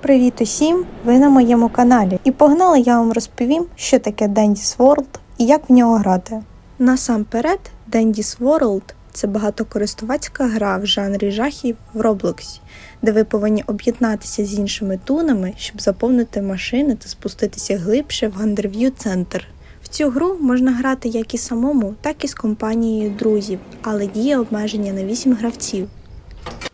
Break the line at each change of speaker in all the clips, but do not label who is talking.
Привіт усім! Ви на моєму каналі. І погнали я вам розповім, що таке Dandy's World і як в нього грати. Насамперед, Dandy's World – це багатокористувацька гра в жанрі жахів в Роблоксі, де ви повинні об'єднатися з іншими тунами, щоб заповнити машини та спуститися глибше в Гандерв'ю центр. В цю гру можна грати як і самому, так і з компанією друзів, але діє обмеження на 8 гравців.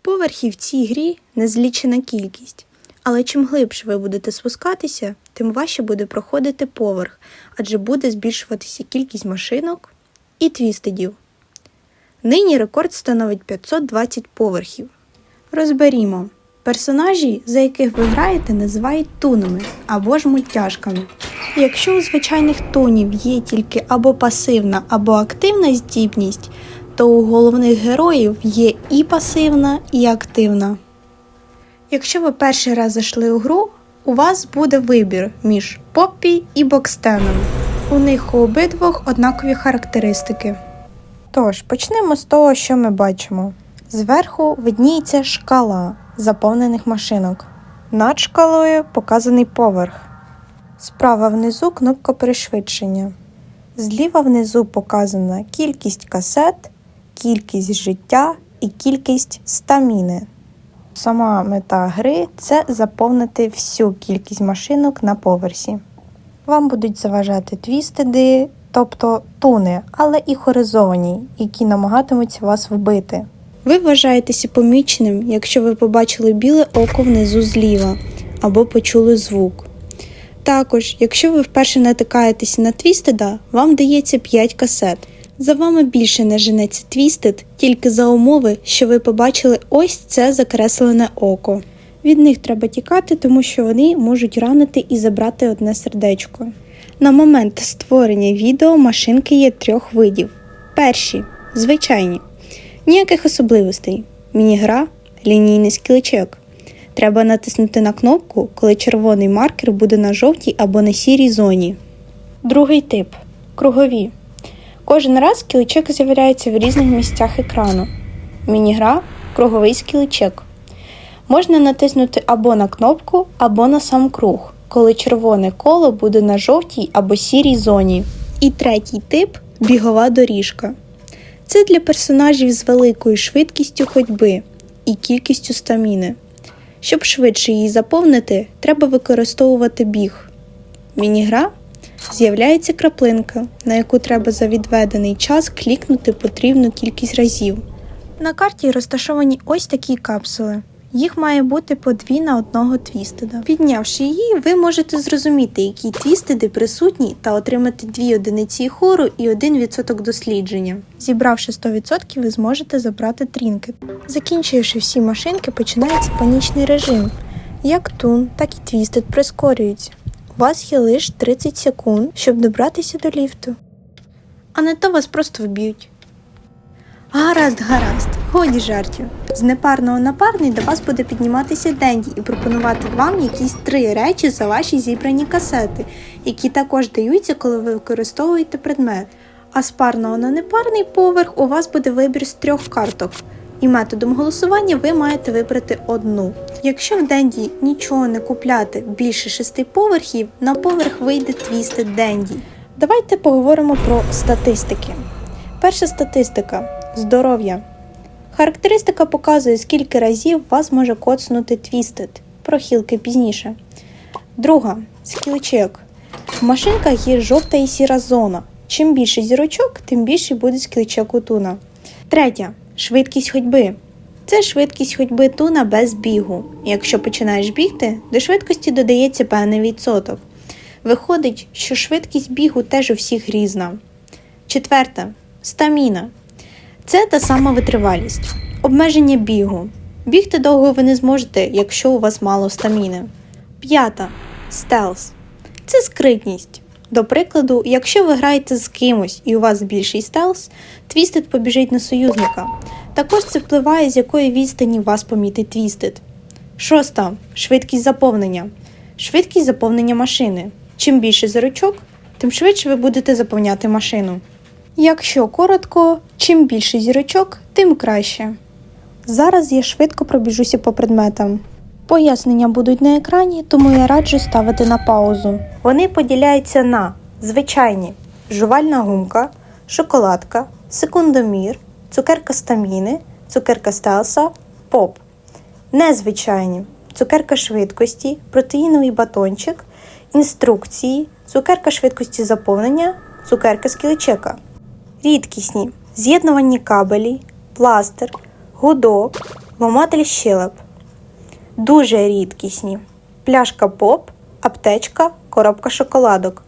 Поверхів в цій грі незлічена кількість, але чим глибше ви будете спускатися, тим важче буде проходити поверх, адже буде збільшуватися кількість машинок і твістедів. Нині рекорд становить 520 поверхів. Розберімо. Персонажі, за яких ви граєте, називають тунами або ж мультяшками. Якщо у звичайних тунів є тільки або пасивна, або активна здібність, то у головних героїв є і пасивна, і активна. Якщо ви перший раз зайшли у гру, у вас буде вибір між Поппі і Бокстеном. У них у обидвох однакові характеристики. Тож, почнемо з того, що ми бачимо. Зверху видніється шкала заповнених машинок. Над шкалою показаний поверх. Справа внизу кнопка пришвидшення. Зліва внизу показана кількість касет, кількість життя і кількість стаміни. Сама мета гри це заповнити всю кількість машинок на поверсі. Вам будуть заважати твістеди, тобто туни, але і хоризовані, які намагатимуться вас вбити. Ви вважаєтеся поміченим, якщо ви побачили біле око внизу зліва або почули звук. Також, якщо ви вперше натикаєтеся на твістеда, вам дається 5 касет. За вами більше не женеться твістед, тільки за умови, що ви побачили ось це закреслене око. Від них треба тікати, тому що вони можуть ранити і забрати одне сердечко. На момент створення відео машинки є трьох видів. Перші звичайні, ніяких особливостей. Мінігра, лінійний скілечок. Треба натиснути на кнопку, коли червоний маркер буде на жовтій або на сірій зоні. Другий тип кругові. Кожен раз скілечок з'являється в різних місцях екрану. Мінігра круговий скілечок. Можна натиснути або на кнопку, або на сам круг, коли червоне коло буде на жовтій або сірій зоні. І третій тип бігова доріжка. Це для персонажів з великою швидкістю ходьби і кількістю стаміни. Щоб швидше її заповнити, треба використовувати біг. Мінігра з'являється краплинка, на яку треба за відведений час клікнути потрібну кількість разів. На карті розташовані ось такі капсули. Їх має бути по дві на одного твістеда. Піднявши її, ви можете зрозуміти, які твістеди присутні, та отримати дві одиниці хору і 1% дослідження. Зібравши 100%, ви зможете забрати трінкет. Закінчивши всі машинки, починається панічний режим. Як тун, так і твістед прискорюються. У вас є лише 30 секунд, щоб добратися до ліфту. А не то вас просто вб'ють. Гаразд, гаразд, годі жартів. З непарного на парний до вас буде підніматися Денді і пропонувати вам якісь три речі за ваші зібрані касети, які також даються, коли ви використовуєте предмет. А з парного на непарний поверх у вас буде вибір з трьох карток. І методом голосування ви маєте вибрати одну. Якщо в Денді нічого не купляти більше шести поверхів, на поверх вийде твісти Денді. Давайте поговоримо про статистики. Перша статистика здоров'я. Характеристика показує, скільки разів вас може коцнути твістед. Про хілки пізніше. Друга скілчек. В машинках є жовта і сіра зона. Чим більше зірочок, тим більше буде скілчек у туна. Третя швидкість ходьби. Це швидкість ходьби туна без бігу. Якщо починаєш бігти, до швидкості додається певний відсоток. Виходить, що швидкість бігу теж у всіх різна. Четверта стаміна. Це та сама витривалість. Обмеження бігу. Бігти довго ви не зможете, якщо у вас мало стаміни. П'ята стелс. Це скритність. До прикладу, якщо ви граєте з кимось і у вас більший стелс, твістед побіжить на союзника. Також це впливає, з якої відстані вас помітить твістед. Шоста швидкість заповнення. Швидкість заповнення машини. Чим більше зірочок, тим швидше ви будете заповняти машину. Якщо коротко, чим більше зірочок, тим краще. Зараз я швидко пробіжуся по предметам. Пояснення будуть на екрані, тому я раджу ставити на паузу. Вони поділяються на звичайні жувальна гумка, шоколадка, секундомір, цукерка стаміни, цукерка стелса, поп. Незвичайні цукерка швидкості, протеїновий батончик, інструкції, цукерка швидкості заповнення, цукерка з кілечека. Рідкісні з'єднувані кабелі, пластир, гудок, ломатель щелеп. Дуже рідкісні пляшка поп, аптечка, коробка шоколадок.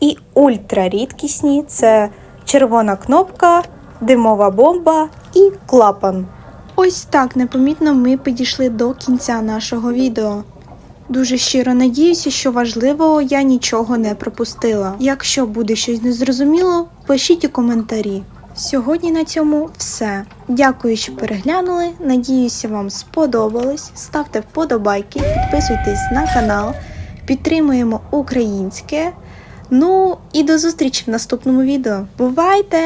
І ультрарідкісні це червона кнопка, димова бомба і клапан. Ось так непомітно ми підійшли до кінця нашого відео. Дуже щиро надіюся, що важливого я нічого не пропустила. Якщо буде щось незрозуміло, пишіть у коментарі. Сьогодні на цьому все. Дякую, що переглянули. Надіюся, вам сподобалось. Ставте вподобайки, підписуйтесь на канал, підтримуємо українське. Ну і до зустрічі в наступному відео. Бувайте!